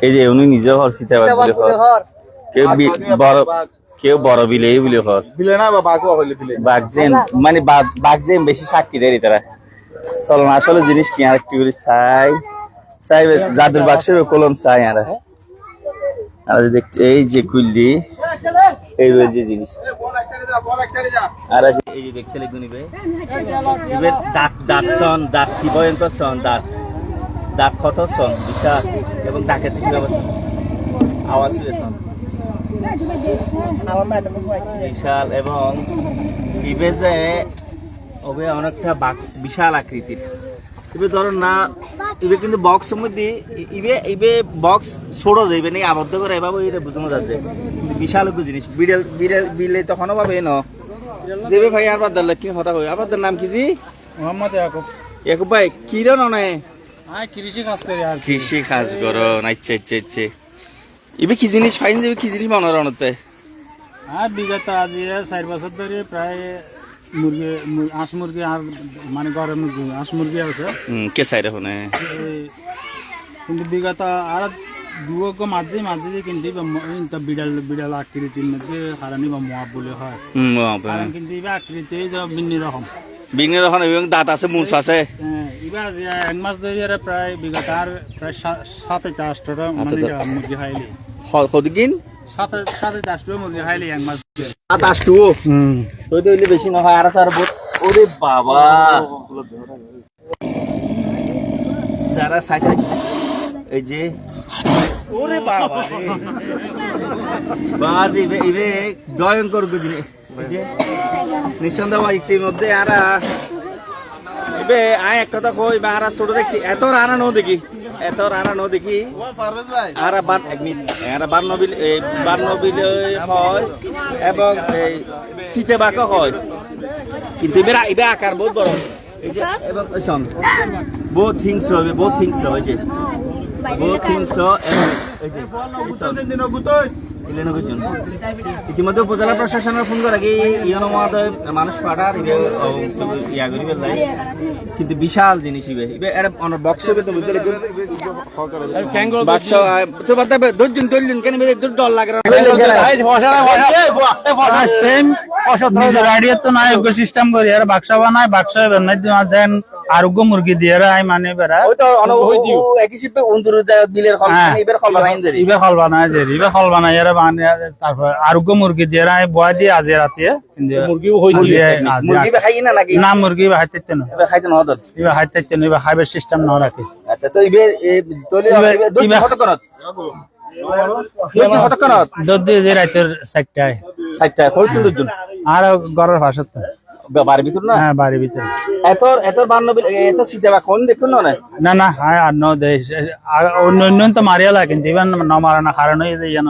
এই যে উনি নিজেও হর সীতাবাদ বলে হর কেউ বড় কেউ বড় বিলে বলে হর বিলে না বা বাঘও হইলে বিলে। বাগজেন মানে বাগজেন বেশি সাক্ষী দেয় তারা। চলো না আসলে জিনিস কি আর একটু করে চাই। চাই জাদুর বাক্স কলম চাই আর। আর এই দেখছি এই যে কুল্লি এই যে জিনিস। আর এই যে- এই যে দেখতে লিখুন ইবে ইবে দাঁত দাঁত সন দাঁত কি ভয়ঙ্কর সন দাঁত দাঁত কত সন? বিশাল। এবং থেকে আওয়াজ বিশাল এবং ইবে যে ওবে অনেকটা বিশাল আকৃতির। ইবে ধরো না ইবে কিন্তু বক্স মধ্যে ইবে ইবে বক্স ছোড়ো যাইবে নাকি আবদ্ধ করে এভাবে এটা বুঝানো যাচ্ছে। কিন্তু বিশাল একটা জিনিস। বিড়েল বিড়েল বিলে তখনও পাবে ন যেবে ভাই আর বাদ কি কথা কই। আপনার নাম কি জি? মোহাম্মদ ইয়াকুব। ইয়াকুব ভাই কিরণ অনে? আয় কৃষি কাজ করি আচ্ছা আচ্ছা আচ্ছা ইবে কি জিনিস ফাইন যাবে কি জিনিস মনে রণতে আর বিগত আজ চার বছর ধরে প্রায় মুরগি হাঁস মুরগি আর মানে ঘরের মুরগি হাঁস মুরগি আছে। কে সাইড হনে কিন্তু বিগত আর দুয়োকে মাঝে মাঝে যে কিন্তু বিড়াল বিড়াল আকৃতির মধ্যে হারানি বা মোয়াব বলে হয়। কিন্তু আকৃতি ভিন্ন রকম। বিঘ্ন রকম এবং দাঁত আছে মুছ আছে। ইবা যে এক মাস ধরে আর প্রায় বিগত আর প্রায় আটটা মানে ইয়া মুরগি কতদিন? আটটা মুরগি খাইলি এক মাস সাত আটটু হুম। তো তো হইলে বেশি নহয় আর তার ওরে বাবা! যারা সাইকেল এই যে ওরে বাবা বাজ ইবে ইবে ভয়ঙ্কর গুজরি এই যে নিঃসন্দেহ ইতির আরা ইবে আয় এক কথা কই বা আরা ছোট দেখি এত রানা নো দেখি এত রানা নো দেখি। আরা বান এক মিনিট আরা বান নবিল এই বান নবিল হয় এবং এই সিতে বাঁকা হয়। কিন্তু এবার এবার আকার বহুত বড়। এই যে এবং শোন বহুত হিংস্র হবে বহুত হিংস্র হয় যে। বহুত হিংস্র এবং এই যে বুঝুন। ইতিমধ্যে উপজেলা প্রশাসনের ফোন করে আগে ইয়ন মহোদয় মানুষ পাঠার ও, ইয়া করিবে লাই। কিন্তু বিশাল জিনিস ইবে। ইবে এটা বক্স হবে তো বুঝতে লাগবে বাক্স তো বাদ দে দর্জন দর্জন কেন বেদে দূর ডর লাগে সেম আইডিয়া তো নাই সিস্টেম করি। আর বাক্সা বানায় বাক্সা দেন আরোগ্য মুরগি দিয়ে আই মানে বেড়া। হ্যাঁ। ইবে যে ইবে তারপর আরোগ্য মুরগি দিয়ে আই বয়া দিয়ে আজে রাতে। মুরগি মুরগি বে খাই না নাকি? না মুরগি ইবে হাইতে না। এবার খাইতে না দর ইবে হাইতে না ইবে হাইবার সিস্টেম না রাখে। আচ্ছা তো ইবে ইবে- করত? করত? দুজন আর ভাষাতে। বাড়ির ভিতর না? হ্যাঁ বাড়ির ভিতর। এত এত বান্নবিল এত সিতে বা কোন দেখুন না না না আর ন দেশ অন্য অন্য তো মারিয়ালা কিন্তু ইবান ন মারা না কারণ এই যে